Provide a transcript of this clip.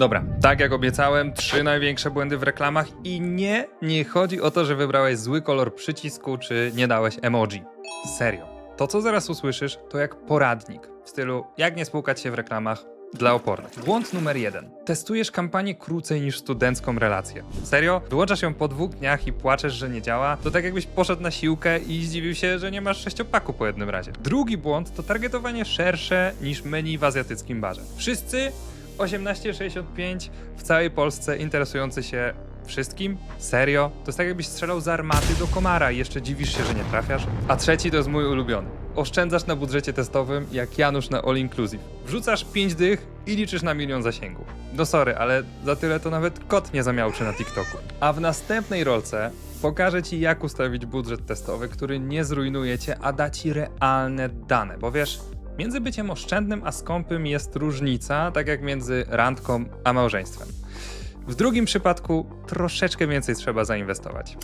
Dobra, tak jak obiecałem, trzy największe błędy w reklamach i nie, nie chodzi o to, że wybrałeś zły kolor przycisku czy nie dałeś emoji. Serio. To, co zaraz usłyszysz, to jak poradnik w stylu jak nie spłukać się w reklamach dla opornych. Błąd numer jeden. Testujesz kampanię krócej niż studencką relację. Serio? Wyłączasz ją po dwóch dniach i płaczesz, że nie działa? To tak jakbyś poszedł na siłkę i zdziwił się, że nie masz sześciopaku po jednym razie. Drugi błąd to targetowanie szersze niż menu w azjatyckim barze. Wszyscy 1865 w całej Polsce interesujący się wszystkim? Serio? To jest tak jakbyś strzelał z armaty do komara i jeszcze dziwisz się, że nie trafiasz? A trzeci to jest mój ulubiony. Oszczędzasz na budżecie testowym jak Janusz na All Inclusive. Wrzucasz 5 dych i liczysz na milion zasięgów. No sorry, ale za tyle to nawet kot nie zamiałczy na TikToku. A w następnej rolce pokażę Ci jak ustawić budżet testowy, który nie zrujnuje Cię, a da Ci realne dane, bo wiesz, Między byciem oszczędnym a skąpym jest różnica, tak jak między randką a małżeństwem. W drugim przypadku troszeczkę więcej trzeba zainwestować.